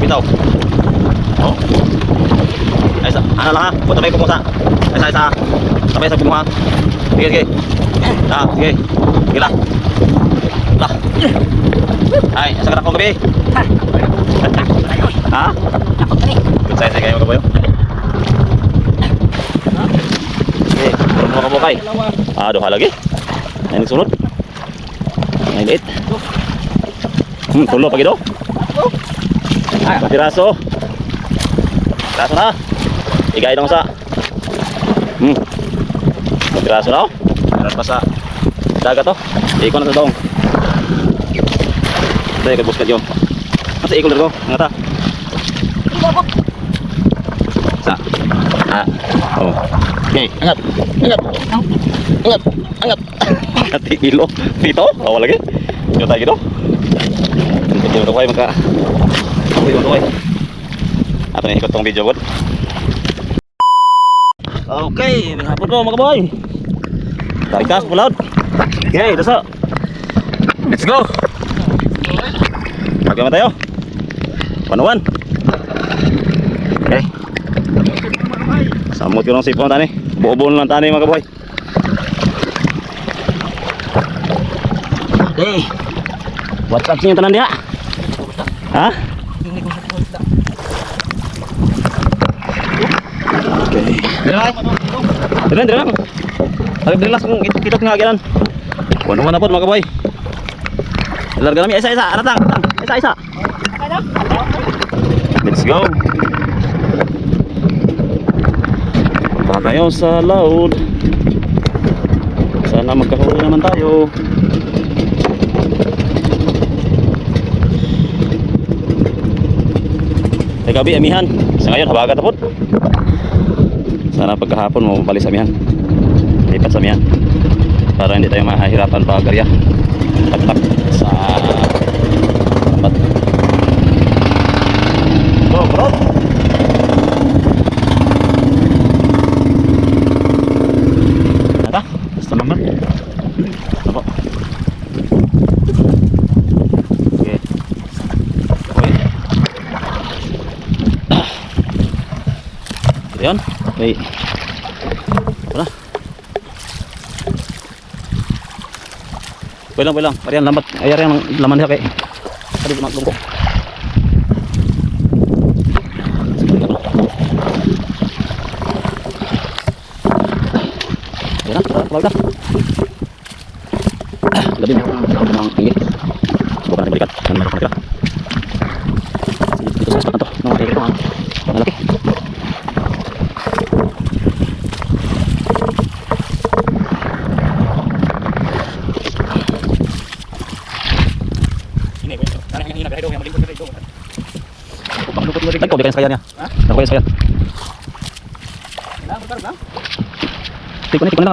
bitaw. Oh. Ay sa, ano lang ha? Punta tayo kumusa. Ay sa, isa. Sabay sa kumuha. Sige, sige. Ah, sige. Sige lah. Ay, asa ka na gabi? Ha? Good size eh kayo mga kabayo. Sige, turun mo ka bukay. Ah, duha lagi. Ay, nagsunod. Ay, liit. Hmm, tulo pagi do. Ah, piraso. Piraso na. Igay dong sa. Hmm. Piraso na. oh. Meron pa sa dagat to. Iko na sa dong. Dahil kagbuskat yun. Masa ikol ko? Nga ta. Sa. Ah. Oh. Okay, angat. Angat. Angat. Angat. Angat kilo. Pito. Awal lagi. Yo tayo gitu. Ito ko ay maka. Ay. Ato na ikot tong video bud. Okay, hapon ko mga boy. Tarikas pulaut. Okay, dasa. Let's go. Pagkama tayo. One on one. Okay. Samot ko ng sipon tani. Buo-buo lang tani mga boy. Okay. What's up sa inyo tanan diha? Ha? Okay. Diren, diren. Ay, diren lang kung kitot nga gilan. Kuno man na po mga boy. Larga namin isa-isa. Aratang, aratang. Isa-isa. Let's go. Tayo sa load. Sana magkahuli naman tayo. Ay gabi, amihan. Sa ngayon, habagat na po. Sana pagkahapon mo balik sa amihan. Lipat sa amihan. Para hindi tayo mahihirapan pag garya. Tak-tak sa lambat. Go, bro. Nata, basta naman. Apa? Okay. Okay. Okay. Wala. Bilang, bilang. Pariyan, lambat. Ayar yang laman dia kay. Tadi kumak lungkok. Ayan na, pulag na. Gabi mo, ako ng tinggi. Subukan natin balikat. Ano meron pa natira. Dito sa spot na ito, ang malaki. Nagko, di kayo sakyan niya. Nagko kayo sakyan. Tiko na, tiko na.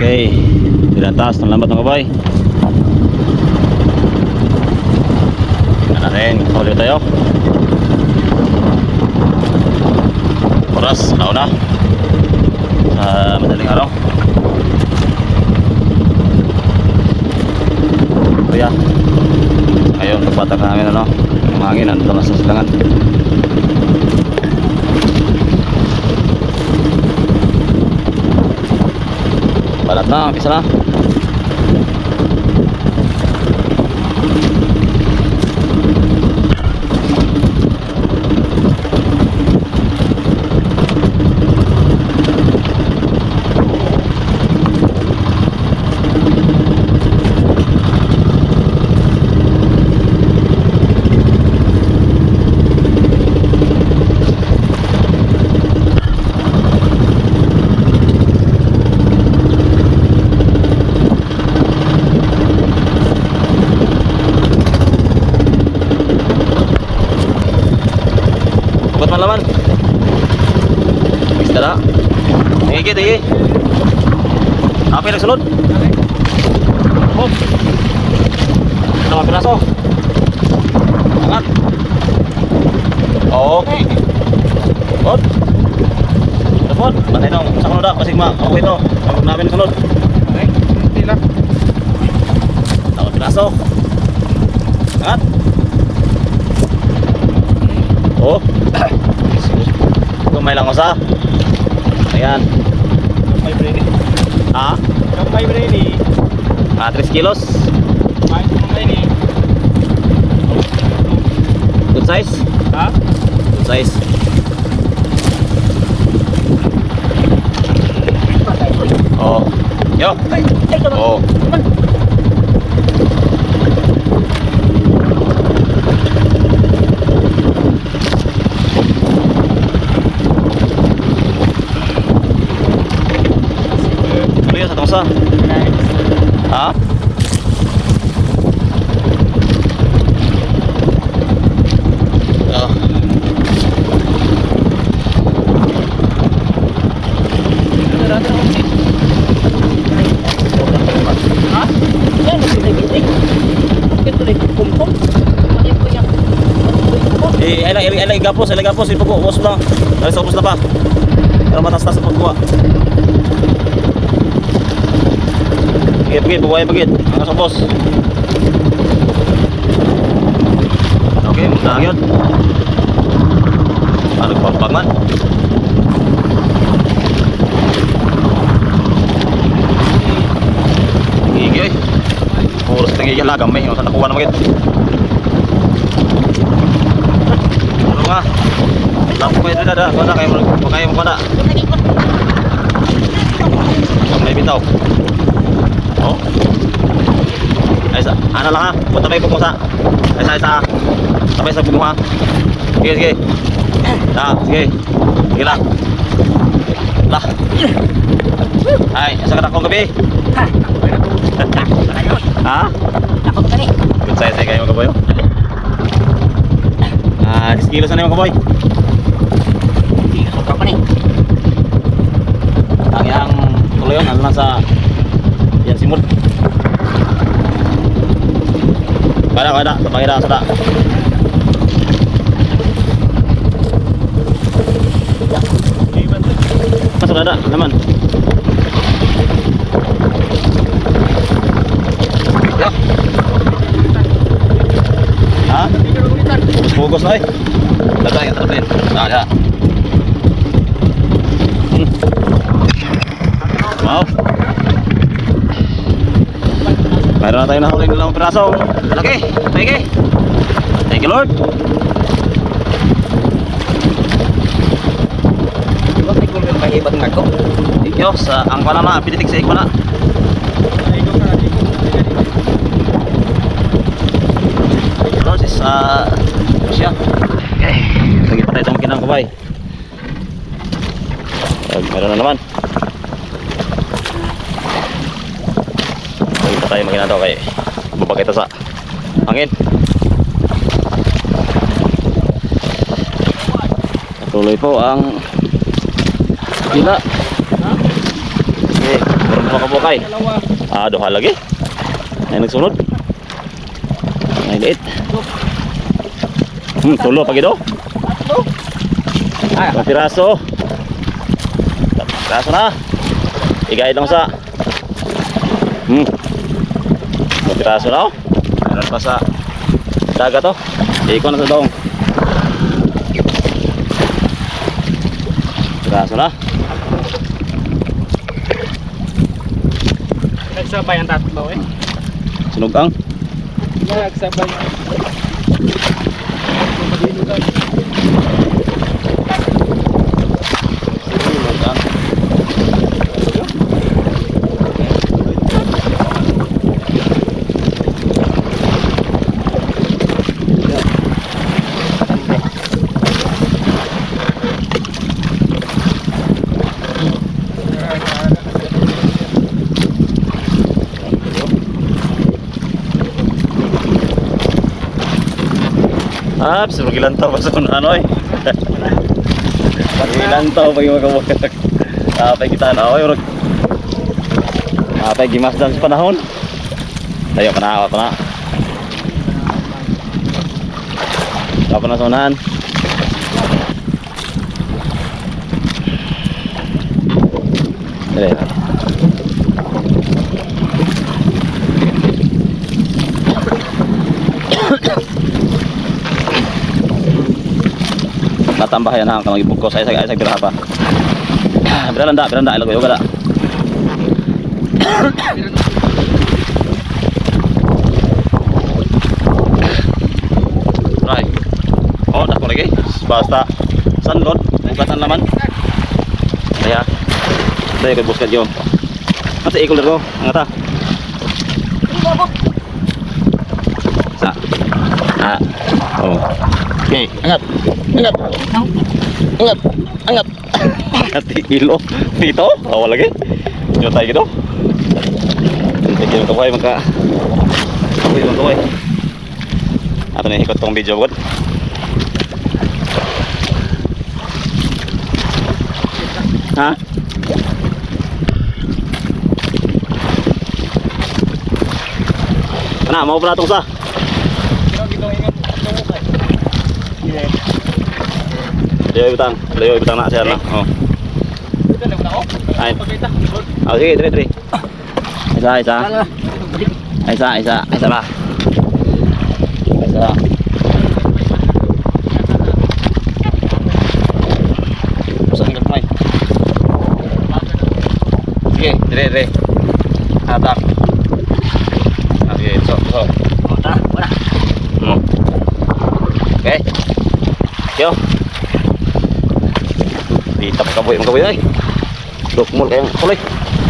Okay. Bilang taas ng lambat mga kabay. Yan na rin. Ulit tayo. Oras, nauna. Sa madaling araw. Kuya. Ngayon, pagpatak namin ano, hangin, nandito na sa silangan. Balat na, umpisa na. Bukat man laman. Isda na. Tinggi, tinggi. Apa yang nagsunod? Oh. Dalawang piraso. Angat. Okay. Pod. Pod. Bantay dong. Sa sunod ah. Pasig ma. Okay to. Pagod namin sunod. Okay. Tila. Dalawang piraso. Angat. Oo. Kumay lang usa. Ayan. May brady. Ha? May brady. Ah, 3 kilos. May brady. Good size? Ha? Good size. Oh. Yo. Oh. Ano yun sa tungsa? Ha? Oh. Ha? Yan, nagsitig-itig. Ito rin, kumpong. Ano po yan? Eh, ay ay gapos, ay gapos, ipago, ubos lang. Ay, sa ubos na pa. Para matas-tas sa pagkuha. Pagit, pagit, bubuhay pagit. Ang sa ubos. Okay, munta yun. Ah, nagpampangan. Gigi, oy. Puros tingigil lang, gamay. Yung sa nakuha na magit. Ano nga? Lampu kayo dah. Kau nak kayo mo kayo mo na. May bitaw. Oh. Ay sa, ano lang ha? Punta may pupusa. Ay sa isa. Sabay sa bunga. Sige, sige. Ah, sige. Sige lang. Lah. Ay, asa ka na kong gabi? ha? Ako ba kilos na mga kaboy. Ako pa ni. Ang yang ano lang sa yan simul. Kada kada, sa pangira sa da. Masuk ada, naman. Ya. Bugos na eh. Lagay, Ah, ya. Hmm. Wow. Mayroon na tayo nahuling dalawang piraso. Laki. Thank you. Thank you, Lord. Diba may kumil? Thank you. Sa ang pala na, pinitik sa ikwa na. Lord, is uh, siya. Okay. Lagi pa tayo itong kinang kubay. Uh, meron na naman. Lagi pa tayo magina kay baba kita sa hangin. Tuloy po ang pila. Okay, meron mga kabukay. Ah, duha lagi. Ay nagsunod. Ay liit. Hmm, tulo pagi do. Tatlo. Ah, Ang piraso. Piraso na. Igay lang sa. Hmm. Piraso na oh. Meron pa sa dagat oh. Iko na sa dong. Piraso na. nagsabay ang tatlo eh. Sunog ang. Nagsabay ゲームが Sunog ilan tao pa sa ano. Ilan tao pa yung magkabukak. Apay kita na oy, urog. Apay gimas dan sa panahon. Tayo pa na ako na. Tapos na sa unahan. Tambahan na kamagi bugkos ay sa ay sa biraha pa. Beranda, beranda ilo ko gala. Right. Oh, dah lagi. Basta sandot, bukasan laman. Kaya. Daya kay buskat yo. Masa ikul ko, ngata. Sa. Ah. Okay, angat. Angat. Angat. Angat. Angat kilo. Dito, awal lagi. Yo tayo gitu. Sige, kaway maka. Kaway mo kaway. Ato na hikot tong video bud. Ha? Kana, mau pala tong sa? Layo ibutang, layo ibutang na siya na. Oh. Ay. Oh, sige, dire dire. Isa, isa. Isa, isa, isa ba? Isa. Saan ka kumay? Sige, dire. Hatak. Ah, sige, so, so. Hmm. Okay. Yo. Dito ka boy, mga boy ay. Dukmol kayong kulay. Okay.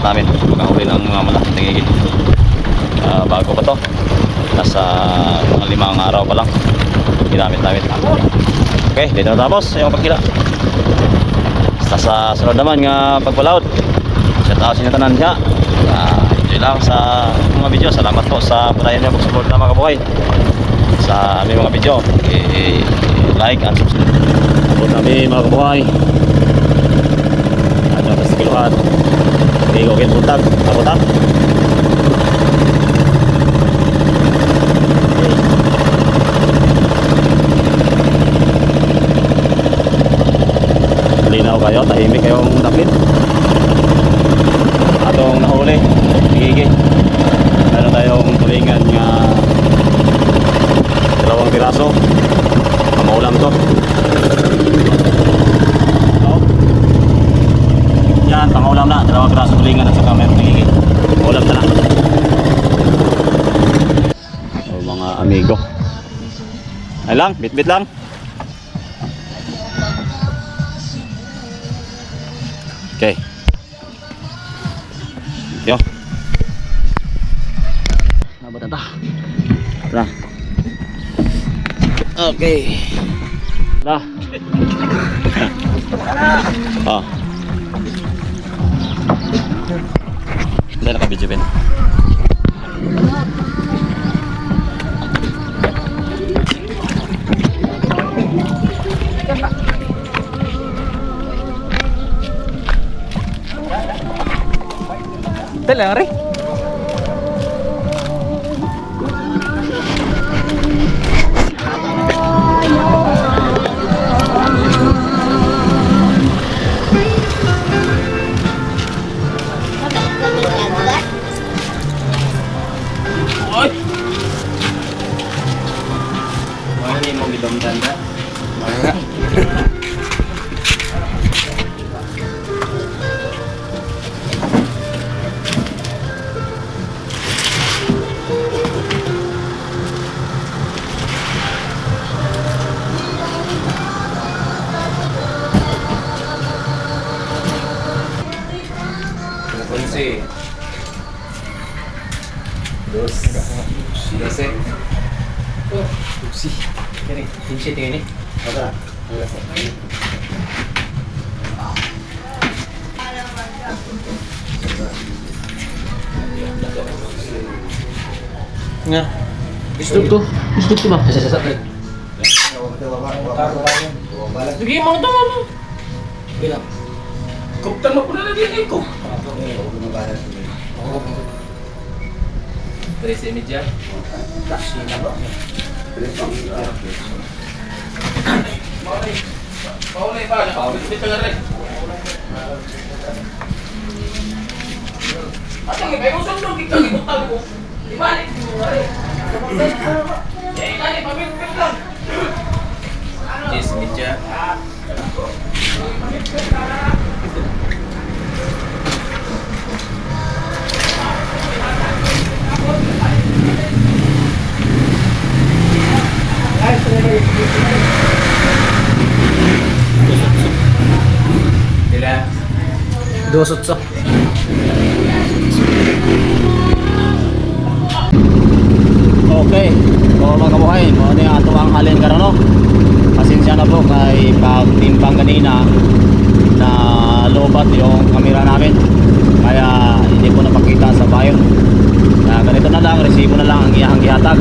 Lambat namin. Pagkahuli ng mga malaking tingigin. Ah, bago pa to. Nasa mga limang araw pa lang. Ginamit namin. Okay, dito na tapos yung pagkila. Basta sa sunod naman nga pagpalaod. Shout out sa inyo tanan siya. Uh, enjoy lang sa mga video. Salamat po sa padayon niyo pag-support na mga kabuhay. Sa aming mga video. I-like and subscribe. Support namin mga kabuhay. At yung kastikiluhan. Hindi ko kinpuntag. Kaputak. Linaw kayo, tahimik kayong dakit atong nahuli. Gigi meron tayong tulingan nga dalawang piraso. Pamaulam to no? Pangaulam na dalawang piraso tulingan at saka meron gigi ulam na lang so, mga amigo ay lang bit bit lang Okay. Yo. Nabot na ta. Tara. Okay. Tara. ah. Hindi naka-video Ben. Dala rin. Kini, pinche tingin ni. Otra. Nga. Gusto to. Gusto to ba? Sa sa sa. Sige, mga tama mo. Bila. Kuptan mo pula na din ko. Tres y media. Paulay pa, paulay dito nga rin. At ang iba yung sundong kita gibutan ko. Ibalik mo nga. Eh, kani pamilpil lang. Yes, media. Sila. Dos otso. Okay. So mga kabuhay, mo ni ato ang halin karon no. Pasensya na po kay pagtimbang kanina na lobat yung kamera namin. Kaya hindi po napakita sa bayo. Na ganito na lang, resibo na lang ang iyang gihatag.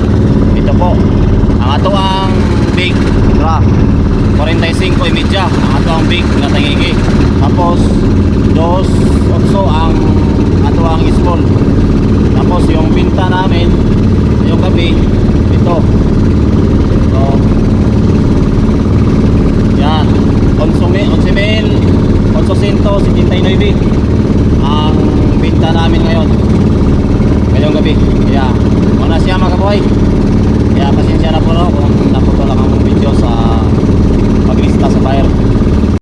Ito po. Ang ato ang big ra 45 imidya. Ang ato ang big na tangigi. Tapos dos otso ang ato ang small. Tapos yung binta namin yung gabi ito. So, yan. Konsume, 11,000, 879 ang binta namin ngayon. Ngayong gabi. Kaya, muna siya mga kabuhay. Kaya pasensya na po no kung naputo lang ang video sa paglista sa buyer.